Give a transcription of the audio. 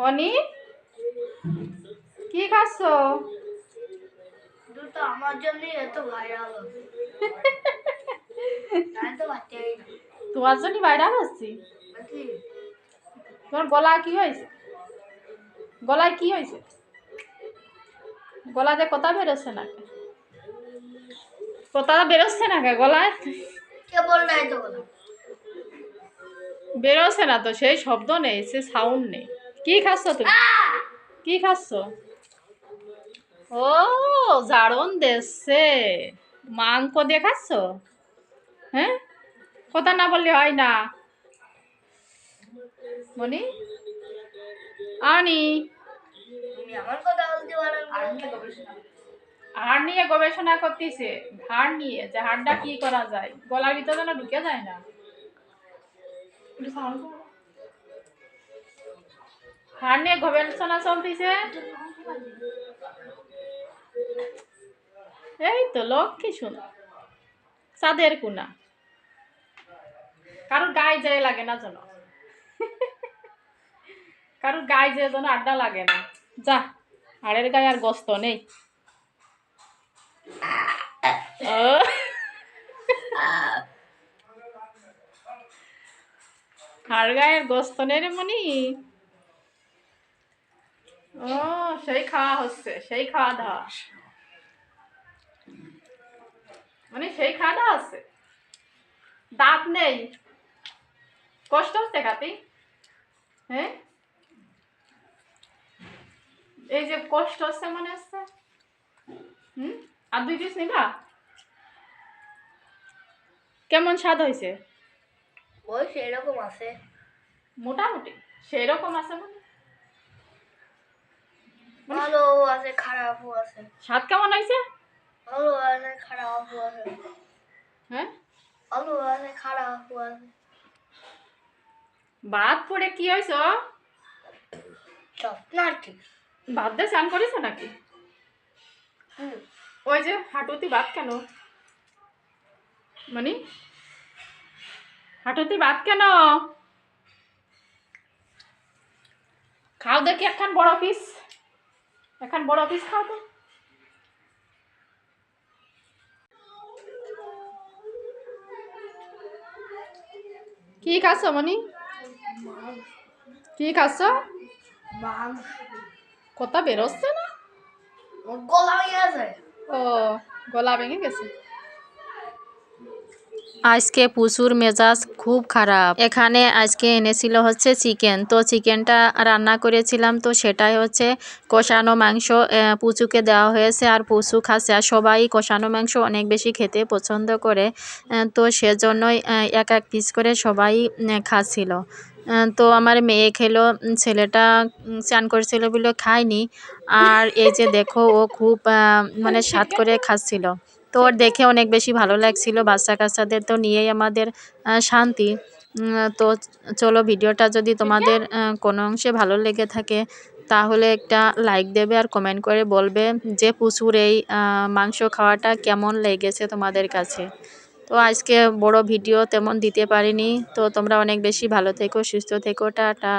মনি? কি খাচ্ছ? দুটো আমার জন্যই এত ভাইরাল তোমার জন্য ভাইরাল হচ্ছি? তোমার গলা কি হয়েছে? গলায় কি হয়েছে? গলাতে কথা বেরোচ্ছে না কথা বেরোচ্ছে না কে গলায়? কে বল নাই তো বেরোচ্ছে না তো সেই শব্দ নেই সে সাউন্ড নেই। কি খাচ্ছ তুমি? কি খাচ্ছ? ও জারণ দেশে। মাংস দিয়ে খাচ্ছ? হ্যাঁ? কথা না বললে হয় না। মনি? আনি। হাড় নিয়ে গবেষণা। করতেছে। হাড় নিয়ে যে হাড়টা কি করা যায়? গলার ভিতরে যেন ঢুকে যায় না। নিয়ে গবেষণা চলতেছে এই তো লক্ষ্মী শুনো চাঁদের কুনা কারোর গায়ে যায় লাগে না যেন কারোর গায়ে যে যেন আড্ডা লাগে না যা হাড়ের গায়ে আর গস্ত নেই হাড় গায়ের গোস্ত নেই রে মনি ও সেই খাওয়া হচ্ছে সেই খাওয়া দাওয়া। মানে সেই খাওয়া দাওয়া হচ্ছে দাঁত নেই। কষ্ট হচ্ছে খাতি? হ্যাঁ? এই যে কষ্ট হচ্ছে মনে হচ্ছে। হুম? আর দুই পিস নিবা? কেমন স্বাদ হয়েছে? ওই সেরকম আছে। মোটামুটি সেই রকম আছে মানে ভালো আছে খারাপও আছে। স্বাদ কেমন হয়েছে ভালো আছে খারাপও আছে। হ্যাঁ? ভালো আছে খারাপও আছে। ভাত পড়ে কি হয়েছে না ঠিক ভাত দিয়ে চান করেছ নাকি? ওই যে হাঁটুতি ভাত কেন? মানে? হাঁটুতি ভাত কেন? খাও দেখি একখান বড় পিস একখান বড় অফিস খাও তো। কি খাচ্ছ মনি কি খাচ্ছ? মাংস কথা বেরোচ্ছে না? গলা হয়ে গেছে। ও গলা ভেঙে গেছে। আজকে প্রচুর মেজাজ খুব খারাপ। এখানে আজকে এনেছিল হচ্ছে চিকেন। তো চিকেনটা রান্না করেছিলাম, তো সেটাই হচ্ছে কষানো মাংস পুচুকে দেওয়া হয়েছে আর পুচু খাচ্ছে। আর সবাই কষানো মাংস অনেক বেশি খেতে পছন্দ করে তো সেজন্যই এক এক পিস করে সবাই খাচ্ছিল। তো আমার মেয়ে খেলো, ছেলেটা চান করেছিল বলে খায়নি। আর এই যে দেখো, ও খুব মানে স্বাদ করে খাচ্ছিল। তো ওর দেখে অনেক বেশি ভালো লাগছিল। বাচ্চা কাচ্চাদের তো নিয়েই আমাদের শান্তি। তো চলো ভিডিওটা যদি তোমাদের কোনো অংশে ভালো লেগে থাকে, তাহলে একটা লাইক দেবে আর কমেন্ট করে বলবে যে প্রচুর এই মাংস খাওয়াটা কেমন লেগেছে তোমাদের কাছে। তো আজকে বড় ভিডিও তেমন দিতে পারিনি। তো তোমরা অনেক বেশি ভালো থেকো, সুস্থ থেকো, টাটা।